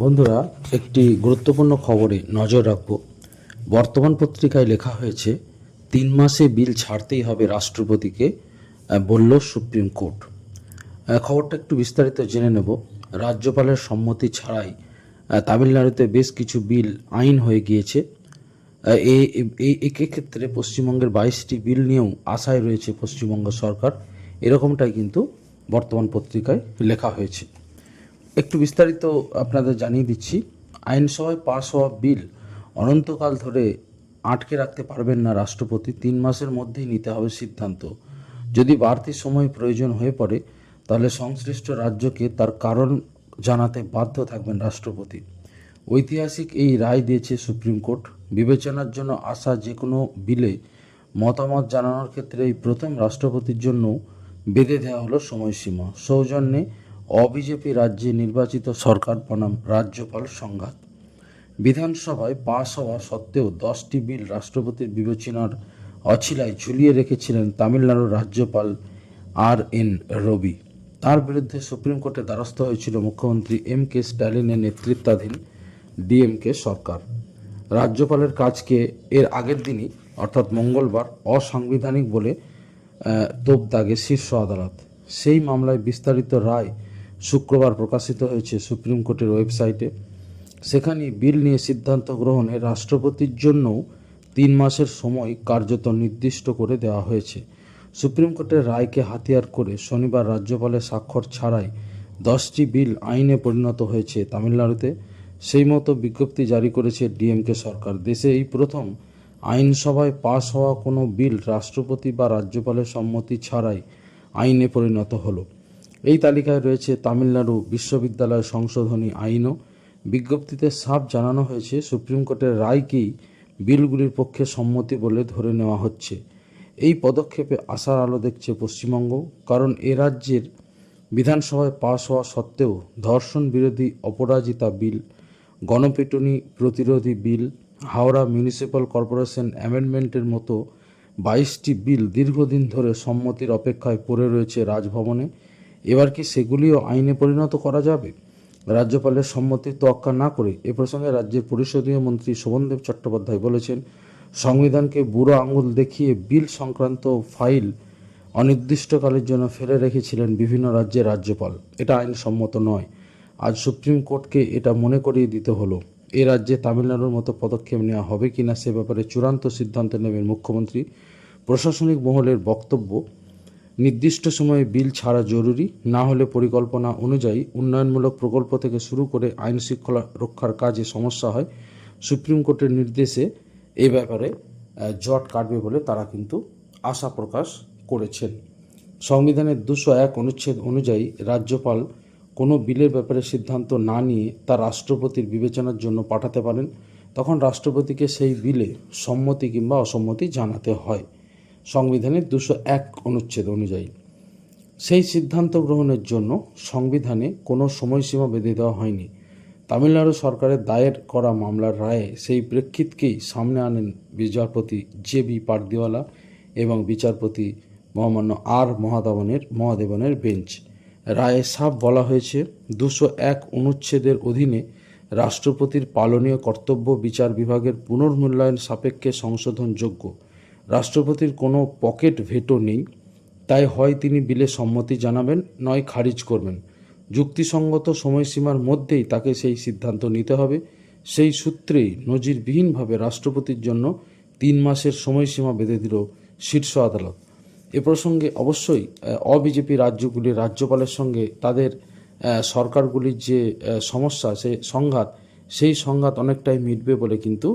বন্ধুরা, একটি গুরুত্বপূর্ণ খবরে নজর রাখব। বর্তমান পত্রিকায় লেখা হয়েছে, তিন মাসে বিল ছাড়তেই হবে রাষ্ট্রপতিকে বলল সুপ্রিম কোর্ট। খবরটা একটু বিস্তারিত জেনে নেব। রাজ্যপালের সম্মতি ছাড়াই তামিলনাড়ুতে বেশ কিছু বিল আইন হয়ে গিয়েছে। এই ক্ষেত্রে পশ্চিমবঙ্গের বাইশটি বিল নিয়েও আশায় রয়েছে পশ্চিমবঙ্গ সরকার। এরকমটাই কিন্তু বর্তমান পত্রিকায় লেখা হয়েছে। একটু বিস্তারিত আপনাদের জানিয়ে দিচ্ছি। আইনসভায় পাশ হওয়া বিল অনন্তকাল ধরে আটকে রাখতে পারবেন না রাষ্ট্রপতি। তিন মাসের মধ্যেই নিতে হবে সিদ্ধান্ত। যদি বাড়তি সময় প্রয়োজন হয়ে পড়ে, তাহলে সংশ্লিষ্ট রাজ্যকে তার কারণ জানাতে বাধ্য থাকবেন রাষ্ট্রপতি। ঐতিহাসিক এই রায় দিয়েছে সুপ্রিম কোর্ট। বিবেচনার জন্য আসা যে কোনো বিলে মতামত জানানোর ক্ষেত্রে এই প্রথম রাষ্ট্রপতির জন্য বেঁধে দেওয়া হলো সময়সীমা। সৌজন্যে অবিজেপি রাজ্যে নির্বাচিত সরকার বনাম রাজ্যপাল সংঘাত। বিধানসভায় পাশ হওয়া সত্ত্বেও দশটি বিল রাষ্ট্রপতির বিবেচনার অছিলায় ঝুলিয়ে রেখেছিলেন তামিলনাড়ুর রাজ্যপাল আর এন রবি। তার বিরুদ্ধে সুপ্রিম কোর্টে দ্বারস্থ হয়েছিল মুখ্যমন্ত্রী এম কে স্ট্যালিনের নেতৃত্বাধীন ডিএমকে সরকার। রাজ্যপালের কাজকে এর আগের দিনই, অর্থাৎ মঙ্গলবার, অসাংবিধানিক বলে তোপ দাগে শীর্ষ আদালত। সেই মামলায় বিস্তারিত রায় শুক্রবার প্রকাশিত হয়েছে সুপ্রিম কোর্টের ওয়েবসাইটে। সেখানে বিল নিয়ে সিদ্ধান্ত গ্রহণে রাষ্ট্রপতির জন্যও তিন মাসের সময় কার্যত নির্দিষ্ট করে দেওয়া হয়েছে। সুপ্রিম কোর্টের রায়কে হাতিয়ার করে শনিবার রাজ্যপালের স্বাক্ষর ছাড়াই দশটি বিল আইনে পরিণত হয়েছে তামিলনাড়ুতে। সেই মতো বিজ্ঞপ্তি জারি করেছে ডিএমকে সরকার। দেশে এই প্রথম আইনসভায় পাশ হওয়া কোনো বিল রাষ্ট্রপতি বা রাজ্যপালের সম্মতি ছাড়াই আইনে পরিণত হলো। এই তালিকায় রয়েছে তামিলনাড়ু বিশ্ববিদ্যালয় সংশোধনী আইনও। বিজ্ঞপ্তিতে সাফ জানানো হয়েছে, সুপ্রিম কোর্টের রায়কেই বিলগুলির পক্ষে সম্মতি বলে ধরে নেওয়া হচ্ছে। এই পদক্ষেপে আশার আলো দেখছে পশ্চিমবঙ্গ, কারণ এ রাজ্যের বিধানসভায় পাশ হওয়া সত্ত্বেও ধর্ষণ বিরোধী অপরাজিতা বিল, গণপিটুনি প্রতিরোধী বিল, হাওড়া মিউনিসিপ্যাল কর্পোরেশন অ্যামেন্ডমেন্টের মতো বাইশটি বিল দীর্ঘদিন ধরে সম্মতির অপেক্ষায় পড়ে রয়েছে রাজভবনে। এবার কি সেগুলিও আইনে পরিণত করা যাবে? রাজ্যপালের সম্মতি তোয়াক্কা না করে এ প্রসঙ্গে রাজ্যের পরিষদীয় মন্ত্রী শোভনদেব চট্টোপাধ্যায় বলেছেন, সংবিধানকে বুড়ো আঙুল দেখিয়ে বিল সংক্রান্ত ফাইল অনির্দিষ্টকালের জন্য ফেলে রেখেছিলেন বিভিন্ন রাজ্যের রাজ্যপাল। এটা আইনসম্মত নয়। আজ সুপ্রিম কোর্টকে এটা মনে করিয়ে দিতে হলো। এ রাজ্যে তামিলনাড়ুর মতো পদক্ষেপ নেওয়া হবে কিনা সে ব্যাপারে চূড়ান্ত সিদ্ধান্ত নেবেন মুখ্যমন্ত্রী। প্রশাসনিক মহলের বক্তব্য নির্দিষ্ট সময়ে বিল ছাড়া জরুরি, না হলে পরিকল্পনা অনুযায়ী উন্নয়নমূলক প্রকল্প থেকে শুরু করে আইন শৃঙ্খলা রক্ষার কাজে সমস্যা হয়। সুপ্রিম কোর্টের নির্দেশে এ ব্যাপারে জট কাটবে বলে তারা কিন্তু আশা প্রকাশ করেছেন। সংবিধানের দুশো এক অনুচ্ছেদ অনুযায়ী রাজ্যপাল কোনো বিলের ব্যাপারে সিদ্ধান্ত না নিয়ে তা রাষ্ট্রপতির বিবেচনার জন্য পাঠাতে পারেন। তখন রাষ্ট্রপতিকে সেই বিলে সম্মতি কিংবা অসম্মতি জানাতে হয়। সংবিধানের দুশো এক অনুচ্ছেদ অনুযায়ী। সেই সিদ্ধান্ত গ্রহণের জন্য সংবিধানে কোনো সময়সীমা বেঁধে দেওয়া হয়নি। তামিলনাড়ু সরকারের দায়ের করা মামলার রায়ে সেই প্রেক্ষিতকেই সামনে আনেন বিচারপতি জে বি পারদিওয়ালা এবং বিচারপতি মহামান্য আর মহাদেবনের মহাদেবনের বেঞ্চ। রায়ে সাফ বলা হয়েছে, দুশো এক অনুচ্ছেদের অধীনে রাষ্ট্রপতির পালনীয় কর্তব্য বিচার বিভাগের পুনর্মূল্যায়ন সাপেক্ষে সংশোধনযোগ্য। রাষ্ট্রপতির কোনো পকেট ভেটো নেই, তাই হয় তিনি বিলে সম্মতি জানাবেন, নয় খারিজ করবেন। যুক্তিসঙ্গত সময়সীমার মধ্যেই তাকে সেই সিদ্ধান্ত নিতে হবে। সেই সূত্রেই নজিরবিহীনভাবে রাষ্ট্রপতির জন্য তিন মাসের সময়সীমা বেঁধে দিল শীর্ষ আদালত। এ প্রসঙ্গে অবশ্যই অবিজেপি রাজ্যগুলির রাজ্যপালের সঙ্গে তাদের সরকারগুলির যে সমস্যা, সে সংঘাত, সেই সংঘাত অনেকটাই মিটবে বলে কিন্তু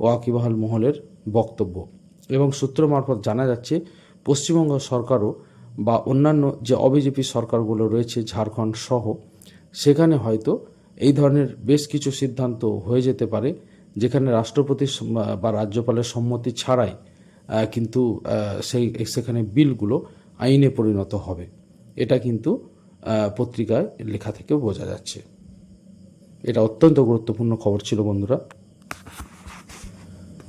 ওয়াকিবহাল মহলের বক্তব্য। এবং সূত্র মারফত জানা যাচ্ছে পশ্চিমবঙ্গ সরকারও বা অন্যান্য যে অবিজেপি সরকারগুলো রয়েছে, ঝাড়খণ্ড সহ, সেখানে হয়তো এই ধরনের বেশ কিছু সিদ্ধান্ত হয়ে যেতে পারে, যেখানে রাষ্ট্রপতির সম- বা রাজ্যপালের সম্মতি ছাড়াই কিন্তু সেই, সেখানে বিলগুলো আইনে পরিণত হবে। এটা কিন্তু পত্রিকায় লেখা থেকে বোঝা যাচ্ছে। এটা অত্যন্ত গুরুত্বপূর্ণ খবর ছিল বন্ধুরা।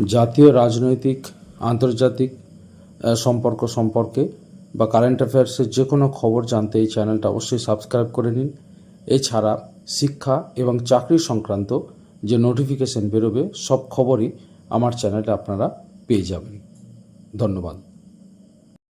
জাতীয় রাজনৈতিক আন্তর্জাতিক সম্পর্ক সম্পর্কে বা কারেন্ট অ্যাফেয়ার্সের যে কোনো খবর জানতে এই চ্যানেলটা অবশ্যই সাবস্ক্রাইব করে নিন। এছাড়া শিক্ষা এবং চাকরি সংক্রান্ত যে নোটিফিকেশন বেরোবে, সব খবরই আমার চ্যানেলে আপনারা পেয়ে যাবেন। ধন্যবাদ।